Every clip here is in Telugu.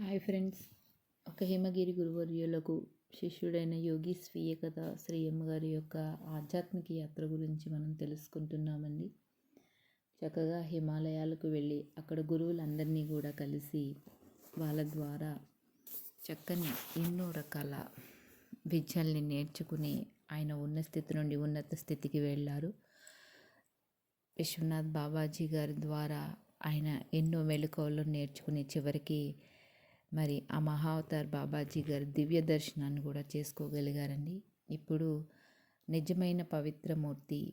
Hi friends. ఒక హిమగిరి గురువర్యులకు శిష్యుడైన యోగి స్వీయ కథ శ్రీయమ్మ అమ్మగారి యొక్క ఆధ్యాత్మిక యాత్ర గురించి మనం తెలుసుకుంటున్నామండి. చక్కగా హిమాలయాలకు వెళ్ళి అక్కడ గురువులందరినీ కూడా కలిసి వాళ్ళ ద్వారా చక్కని ఎన్నో రకాల విద్యల్ని నేర్చుకుని ఆయన ఉన్న స్థితి నుండి ఉన్నత స్థితికి వెళ్ళారు. విశ్వనాథ్ బాబాజీ గారి ద్వారా ఆయన ఎన్నో మెలకువలు నేర్చుకుని చివరికి మరి ఆ మహావతార్ బాబాజీ గారు దివ్య దర్శనాన్ని కూడా చేసుకోగలిగారండి. ఇప్పుడు నిజమైన పవిత్రమూర్తి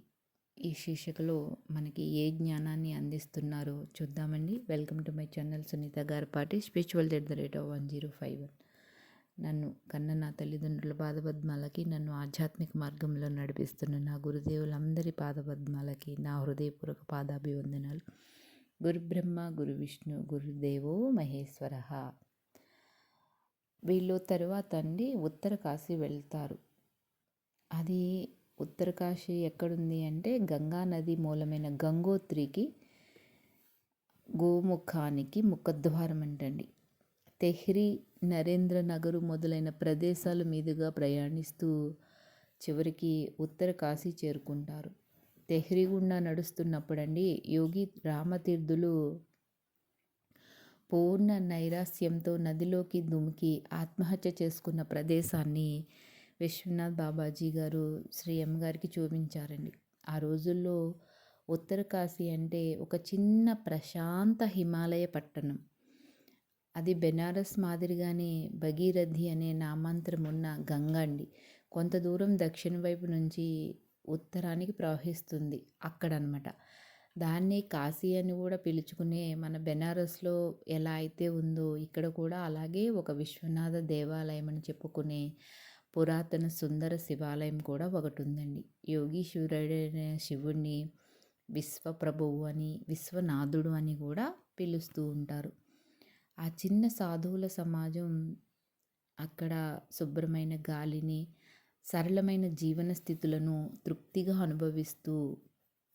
ఈ శీర్షికలో మనకి ఏ జ్ఞానాన్ని అందిస్తున్నారో చూద్దామండి. Welcome to my channel Sunitha గారి పాటి spiritual at the rate of one zero five one. నన్ను కన్న నా తల్లిదండ్రుల పాదపద్మాలకి నన్ను ఆధ్యాత్మిక మార్గంలో నడిపిస్తున్న నా గురుదేవులందరి పాదపద్మాలకి నా హృదయపూర్వక పాదాభివందనాలు. గురు బ్రహ్మ గురు విష్ణు గురుదేవో మహేశ్వర. వీళ్ళు తరువాత అండి ఉత్తరకాశీ వెళ్తారు. అది ఉత్తరకాశీ ఎక్కడుంది అంటే గంగా నది మూలమైన గంగోత్రికి గోముఖానికి ముఖద్వారం అంటండి. తెహ్రీ నరేంద్ర నగరు మొదలైన ప్రదేశాల మీదుగా ప్రయాణిస్తూ చివరికి ఉత్తర కాశీ చేరుకుంటారు. తెహ్రీ గుండా నడుస్తున్నప్పుడండి యోగి రామతీర్థులు పూర్ణ నైరాస్యంతో నదిలోకి దుమికి ఆత్మహత్య చేసుకున్న ప్రదేశాన్ని విశ్వనాథ్ బాబాజీ గారు శ్రీ ఎం గారికి చూపించారండి. ఆ రోజుల్లో ఉత్తర కాశీ అంటే ఒక చిన్న ప్రశాంత హిమాలయ పట్టణం. అది బెనారస్ మాదిరిగానే భగీరథి అనే నామాంతరం ఉన్న గంగ అండి. కొంత దూరం దక్షిణ వైపు నుంచి ఉత్తరానికి ప్రవహిస్తుంది అక్కడనమాట దాన్ని కాశీ అని కూడా పిలుచుకునే మన బెనారస్లో ఎలా అయితే ఉందో ఇక్కడ కూడా అలాగే ఒక విశ్వనాథ దేవాలయం అని చెప్పుకునే పురాతన సుందర శివాలయం కూడా ఒకటి ఉందండి యోగీశ్వరుడైన శివుణ్ణి విశ్వప్రభువు అని విశ్వనాథుడు అని కూడా పిలుస్తూ ఉంటారు. ఆ చిన్న సాధువుల సమాజం అక్కడ శుభ్రమైన గాలిని సరళమైన జీవన స్థితులను తృప్తిగా అనుభవిస్తూ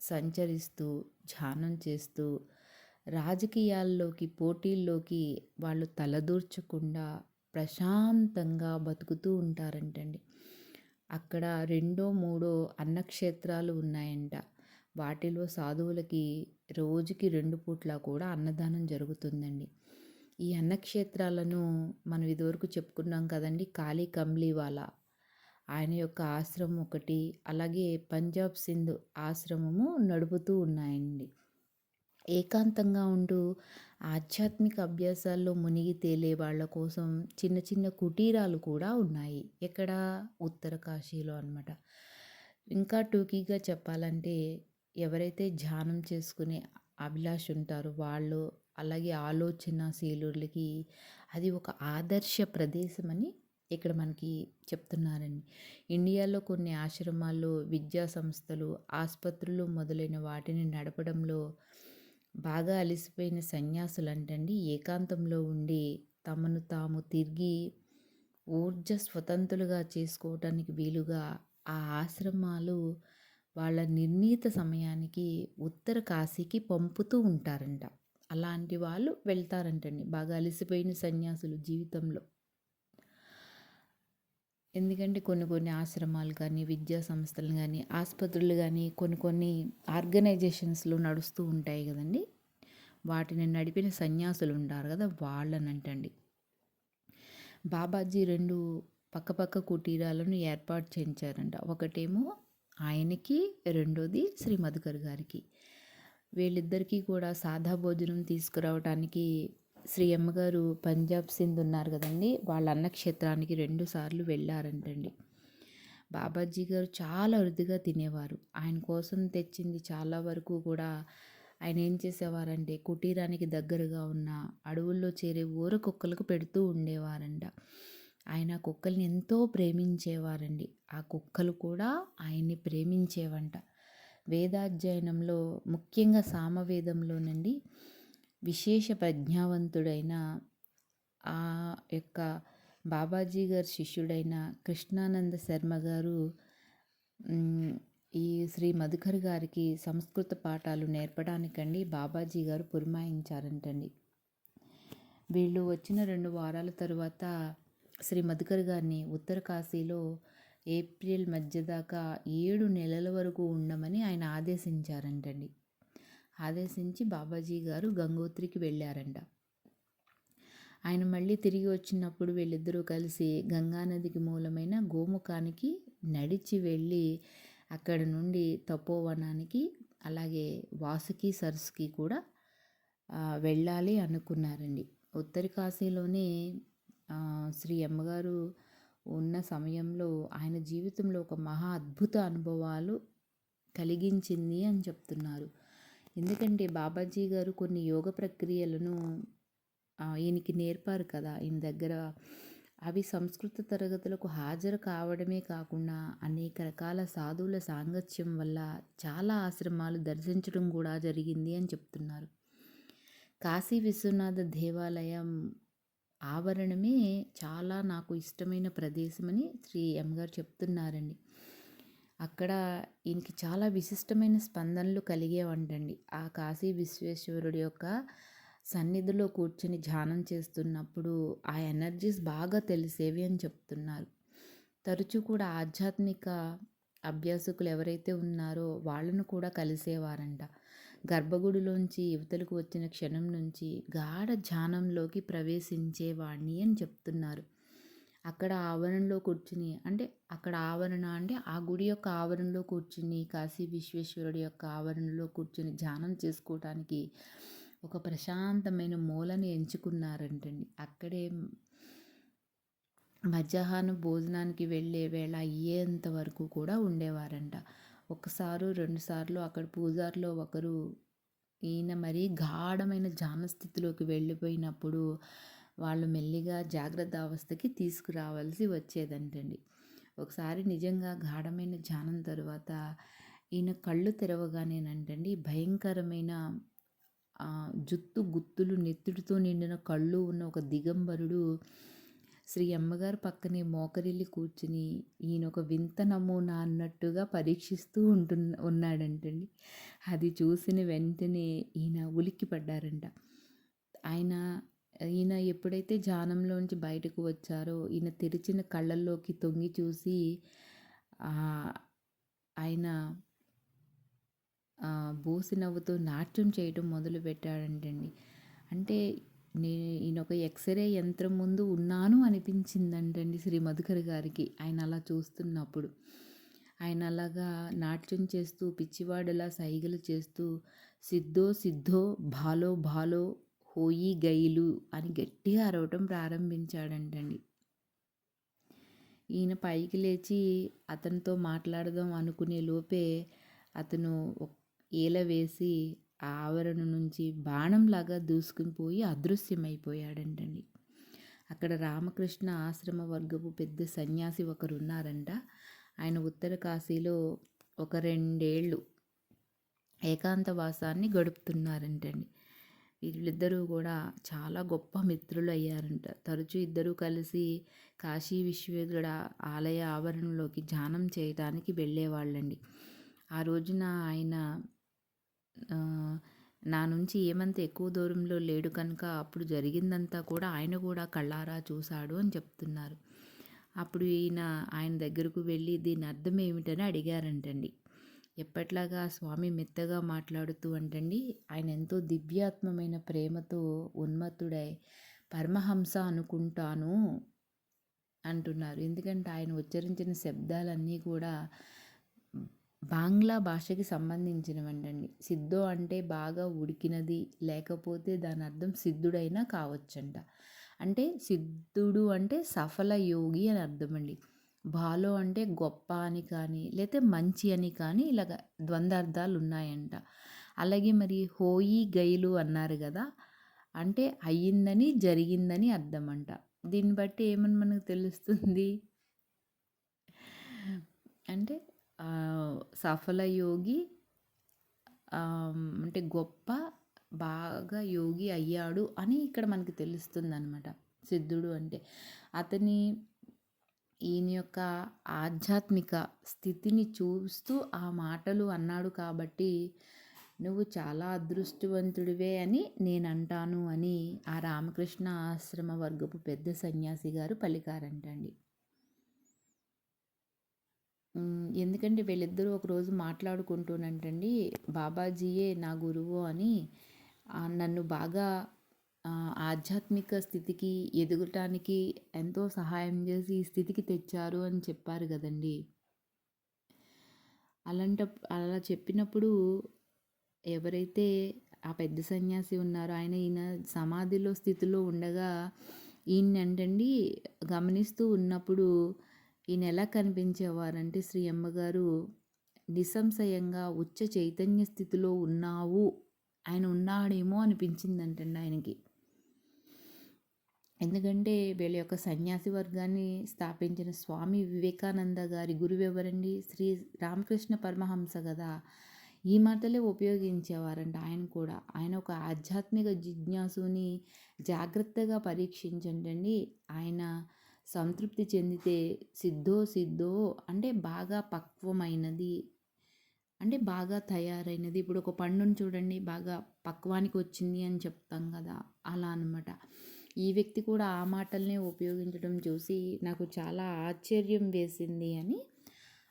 సంచరిస్తూ ధ్యానం చేస్తూ రాజకీయాల్లోకి పోటీల్లోకి వాళ్ళు తలదూర్చకుండా ప్రశాంతంగా బతుకుతూ ఉంటారంటండి. అక్కడ రెండో మూడో అన్నక్షేత్రాలు ఉన్నాయంట. వాటిలో సాధువులకి రోజుకి రెండు పూట్ల కూడా అన్నదానం జరుగుతుందండి. ఈ అన్నక్షేత్రాలను మనం ఇదివరకు చెప్పుకున్నాం కదండి కాళీ కంబ్లీవాలా ఆయన యొక్క ఆశ్రమం ఒకటి అలాగే పంజాబ్ సింధ్ ఆశ్రమము నడుపుతూ ఉన్నాయండి. ఏకాంతంగా ఉంటూ ఆధ్యాత్మిక అభ్యాసాల్లో మునిగి తేలే వాళ్ళ కోసం చిన్న చిన్న కుటీరాలు కూడా ఉన్నాయి. ఎక్కడ? ఉత్తర కాశీలో అనమాట ఇంకా టూకీగా చెప్పాలంటే ఎవరైతే ధ్యానం చేసుకునే అభిలాష ఉంటారో వాళ్ళు అలాగే ఆలోచనశీలులకి అది ఒక ఆదర్శ ప్రదేశం అని ఇక్కడ మనకి చెప్తున్నారండి. ఇండియాలో కొన్ని ఆశ్రమాల్లో విద్యా సంస్థలు ఆసుపత్రులు మొదలైన వాటిని నడపడంలో బాగా అలసిపోయిన సన్యాసులు అంటండి ఏకాంతంలో ఉండి తమను తాము తిరిగి ఊర్జ స్వతంత్రులుగా చేసుకోవటానికి వీలుగా ఆ ఆశ్రమాలు వాళ్ళ నిర్ణీత సమయానికి ఉత్తర కాశీకి పంపుతూ ఉంటారంట. అలాంటి వాళ్ళు వెళ్తారంటండి బాగా అలసిపోయిన సన్యాసులు జీవితంలో. ఎందుకంటే కొన్ని కొన్ని ఆశ్రమాలు కానీ విద్యా సంస్థలు కానీ ఆసుపత్రులు కానీ కొన్ని కొన్ని ఆర్గనైజేషన్స్లో నడుస్తూ ఉంటాయి కదండి. వాటిని నడిపిన సన్యాసులు ఉంటారు కదా వాళ్ళనంటండి. బాబాజీ రెండు పక్కపక్క కుటీరాలను ఏర్పాటు చేయించారంట. ఒకటేమో ఆయనకి రెండోది శ్రీ మధుకర్ గారికి. వీళ్ళిద్దరికీ కూడా సాదా భోజనం తీసుకురావడానికి శ్రీ అమ్మగారు పంజాబ్ సింధ్ ఉన్నారు కదండి. వాళ్ళ అన్నక్షేత్రానికి రెండు సార్లు వెళ్ళారంటండి. బాబాజీ గారు చాలా అరుదుగా తినేవారు. ఆయన కోసం తెచ్చింది చాలా వరకు కూడా ఆయన ఏం చేసేవారంటే కుటీరానికి దగ్గరగా ఉన్న అడవుల్లో చేరే ఊర కుక్కలకు పెడుతూ ఉండేవారంట. ఆయన కుక్కల్ని ఎంతో ప్రేమించేవారండి. ఆ కుక్కలు కూడా ఆయన్ని ప్రేమించేవంట. వేదాధ్యయనంలో ముఖ్యంగా సామవేదంలోనండి విశేష ప్రజ్ఞావంతుడైన ఆ యొక్క బాబాజీ గారి శిష్యుడైన కృష్ణానంద శర్మ గారు ఈ శ్రీ మధుకర్ గారికి సంస్కృత పాఠాలు నేర్పడానికండి బాబాజీ గారు పురమాయించారంటండి. వీళ్ళు వచ్చిన రెండు వారాల తరువాత శ్రీ మధుకర్ గారిని ఉత్తర కాశీలో ఏప్రిల్ మధ్య దాకా ఏడు నెలల వరకు ఉండమని ఆయన ఆదేశించారంటండి. ఆదేశించి బాబాజీ గారు గంగోత్రికి వెళ్ళారంట. ఆయన మళ్ళీ తిరిగి వచ్చినప్పుడు వీళ్ళిద్దరూ కలిసి గంగానదికి మూలమైన గోముఖానికి నడిచి వెళ్ళి అక్కడ నుండి తపోవనానికి అలాగే వాసుకి సరస్సుకి కూడా వెళ్ళాలి అనుకున్నారండి. ఉత్తర కాశీలోనే శ్రీ అమ్మగారు ఉన్న సమయంలో ఆయన జీవితంలో ఒక మహా అద్భుత అనుభవాలు కలిగించింది అని చెప్తున్నారు. ఎందుకంటే బాబాజీ గారు కొన్ని యోగ ప్రక్రియలను ఈయనకి నేర్పారు కదా ఈయన దగ్గర. అవి సంస్కృత తరగతులకు హాజరు కావడమే కాకుండా అనేక రకాల సాధువుల సాంగత్యం వల్ల చాలా ఆశ్రమాలు దర్శించడం కూడా జరిగింది అని చెప్తున్నారు. కాశీ విశ్వనాథ దేవాలయం ఆవరణమే చాలా నాకు ఇష్టమైన ప్రదేశమని శ్రీ ఎం గారు చెప్తున్నారండి. అక్కడ ఈయనకి చాలా విశిష్టమైన స్పందనలు కలిగేవంటండి. ఆ కాశీ విశ్వేశ్వరుడి యొక్క సన్నిధిలో కూర్చొని ధ్యానం చేస్తున్నప్పుడు ఆ ఎనర్జీస్ బాగా తెలిసేవి అని చెప్తున్నారు. తరచూ కూడా ఆధ్యాత్మిక అభ్యాసకులు ఎవరైతే ఉన్నారో వాళ్ళను కూడా కలిసేవారంట. గర్భగుడిలోంచి యువతలకు వచ్చిన క్షణం నుంచి గాఢ ధ్యానంలోకి ప్రవేశించేవాడిని అని చెప్తున్నారు. అక్కడ ఆవరణలో కూర్చుని అంటే అక్కడ ఆవరణ అంటే ఆ గుడి యొక్క ఆవరణలో కూర్చుని కాశీ విశ్వేశ్వరుడి యొక్క ఆవరణలో కూర్చుని ధ్యానం చేసుకోవటానికి ఒక ప్రశాంతమైన మూలని ఎంచుకున్నారంటండి. అక్కడే మధ్యాహ్నం భోజనానికి వెళ్ళే వేళ అయ్యేంత వరకు కూడా ఉండేవారంట. ఒకసారు రెండుసార్లు అక్కడ పూజారిలో ఒకరు ఈయన మరీ గాఢమైన ధ్యాన స్థితిలోకి వెళ్ళిపోయినప్పుడు వాళ్ళు మెల్లిగా జాగ్రత్త అవస్థకి తీసుకురావాల్సి వచ్చేదంటండి. ఒకసారి నిజంగా గాఢమైన ధ్యానం తర్వాత ఈయన కళ్ళు తెరవగానేనంటండి భయంకరమైన జుత్తు గుత్తులు నెత్తుడితో నిండిన కళ్ళు ఉన్న ఒక దిగంబరుడు శ్రీ అమ్మగారు పక్కనే మోకరిల్లి కూర్చుని ఈయన ఒక వింత నమూనా అన్నట్టుగా పరీక్షిస్తూ ఉంటు ఉన్నాడంటండి. అది చూసిన వెంటనే ఈయన ఉలిక్కి పడ్డారంట ఆయన ఈయన ఎప్పుడైతే జానంలోంచి బయటకు వచ్చారో ఈయన తెరిచిన కళ్ళల్లోకి తొంగి చూసి ఆయన బోసి నవ్వుతో నాట్యం చేయటం మొదలు పెట్టాడంటండి. అంటే నేను ఈయన ఒక ఎక్స్రే యంత్రం ముందు ఉన్నాను అనిపించిందంటండి శ్రీ మధుకర్ గారికి ఆయన అలా చూస్తున్నప్పుడు. ఆయన అలాగా నాట్యం చేస్తూ పిచ్చివాడులా సైగలు చేస్తూ సిద్ధో సిద్ధో భాలో భాలో హోయి గైలు అని గట్టిగా అరవటం ప్రారంభించాడంటండి. ఈయన పైకి లేచి అతనితో మాట్లాడదాం అనుకునే లోపే అతను ఈల వేసి ఆ ఆవరణ నుంచి బాణంలాగా దూసుకుని పోయి అదృశ్యమైపోయాడంటండి. అక్కడ రామకృష్ణ ఆశ్రమ వర్గపు పెద్ద సన్యాసి ఒకరు ఉన్నారంట ఆయన ఉత్తర కాశీలో ఒక రెండేళ్ళు ఏకాంతవాసాన్ని గడుపుతున్నారంటండి. వీళ్ళిద్దరూ కూడా చాలా గొప్ప మిత్రులు అయ్యారంట తరచూ ఇద్దరూ కలిసి కాశీ విశ్వేశ్వరుడ ఆలయ ఆవరణలోకి ధ్యానం చేయడానికి వెళ్ళేవాళ్ళండి. ఆ రోజున ఆయన నా నుంచి ఏమంత ఎక్కువ దూరంలో లేడు కనుక అప్పుడు జరిగిందంతా కూడా ఆయన కూడా కళ్ళారా చూశాడు అని చెప్తున్నారు. అప్పుడు ఈయన ఆయన దగ్గరకు వెళ్ళి దీని అర్థం ఏమిటని అడిగారంటండి. ఎప్పట్లాగా స్వామి మెత్తగా మాట్లాడుతూ అంటండి ఆయన ఎంతో దివ్యాత్మమైన ప్రేమతో ఉన్మత్తుడై పరమహంస అనుకుంటాను అంటున్నారు. ఎందుకంటే ఆయన ఉచ్చరించిన శబ్దాలన్నీ కూడా బాంగ్లా భాషకి సంబంధించినవంటండి. సిద్ధో అంటే బాగా ఉడికినది లేకపోతే దాని అర్థం సిద్ధుడైనా కావచ్చంట. అంటే సిద్ధుడు అంటే సఫల యోగి అని అర్థం అండి బాలో అంటే గొప్ప అని కానీ లేతే మంచి అని కానీ ఇలాగ ద్వందార్థాలు ఉన్నాయంట అలాగే మరి హోయి గైలు అన్నారు కదా అంటే అయ్యిందని జరిగిందని అర్థం అంట దీన్ని బట్టి ఏమని మనకు తెలుస్తుంది? అంటే సఫల యోగి అంటే గొప్ప బాగా యోగి అయ్యాడు అని ఇక్కడ మనకి తెలుస్తుంది అనమాట సిద్ధుడు అంటే. అతని ఈయన యొక్క ఆధ్యాత్మిక స్థితిని చూస్తూ ఆ మాటలు అన్నాడు కాబట్టి నువ్వు చాలా అదృష్టవంతుడివే అని నేను అంటాను అని ఆ రామకృష్ణ ఆశ్రమ వర్గపు పెద్ద సన్యాసి గారు పలికారంటండి. ఎందుకంటే వీళ్ళిద్దరూ ఒకరోజు మాట్లాడుకుంటూనంటండి బాబాజీయే నా గురువు అని నన్ను బాగా ఆధ్యాత్మిక స్థితికి ఎదగటానికి ఎంతో సహాయం చేసి ఈ స్థితికి తెచ్చారు అని చెప్పారు కదండి. అలాంట అలా చెప్పినప్పుడు ఎవరైతే ఆ పెద్ద సన్యాసి ఉన్నారో ఆయన ఈయన సమాధిలో స్థితిలో ఉండగా ఈయన అంటండి గమనిస్తూ ఉన్నప్పుడు ఈయన ఎలా కనిపించేవారంటే శ్రీ అమ్మగారు నిస్సంశయంగా ఉచ్చ చైతన్య స్థితిలో ఉన్నావు. ఆయన ఉన్నాడేమో అనిపించిందంటండి ఆయనకి. ఎందుకంటే వీళ్ళ యొక్క సన్యాసి వర్గాన్ని స్థాపించిన స్వామి వివేకానంద గారి గురువు ఎవరండి శ్రీ రామకృష్ణ పరమహంస కదా. ఈ మాటలే ఉపయోగించేవారంట ఆయన కూడా. ఆయన ఒక ఆధ్యాత్మిక జిజ్ఞాసుని జాగ్రత్తగా పరీక్షించండి ఆయన సంతృప్తి చెందితే సిద్ధో సిద్ధో అంటే బాగా పక్వమైనది. అంటే బాగా తయారైనది. ఇప్పుడు ఒక పండుని చూడండి బాగా పక్వానికి వచ్చింది అని చెప్తాం కదా. అలా అనమాట ఈ వ్యక్తి కూడా ఆ మాటల్నే ఉపయోగించడం చూసి నాకు చాలా ఆశ్చర్యం వేసింది అని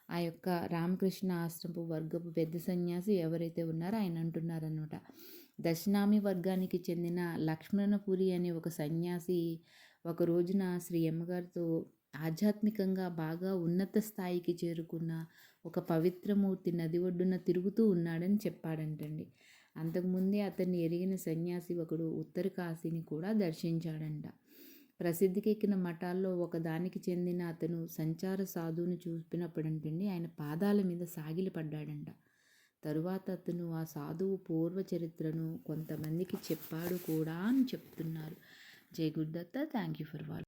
ఆ యొక్క రామకృష్ణ ఆశ్రమపు వర్గపు పెద్ద సన్యాసి ఎవరైతే ఉన్నారో ఆయన అంటున్నారనమాట దశనామి వర్గానికి చెందిన లక్ష్మణపురి అనే ఒక సన్యాసి ఒక రోజున శ్రీ అమ్మగారితో ఆధ్యాత్మికంగా బాగా ఉన్నత స్థాయికి చేరుకున్న ఒక పవిత్రమూర్తి నది ఒడ్డున తిరుగుతూ ఉన్నాడని చెప్పాడంటండి. అంతకుముందే అతన్ని ఎరిగిన సన్యాసి ఒకడు ఉత్తర కాశీని కూడా దర్శించాడంట. ప్రసిద్ధికెక్కిన మఠాల్లో ఒకదానికి చెందిన అతను సంచార సాధువుని చూపినప్పుడంటండి ఆయన పాదాల మీద సాగిలి పడ్డాడంట. తరువాత అతను ఆ సాధువు పూర్వ చరిత్రను కొంతమందికి చెప్పాడు కూడా అని చెప్తున్నారు. Jai Gurudatta. Thank you for watching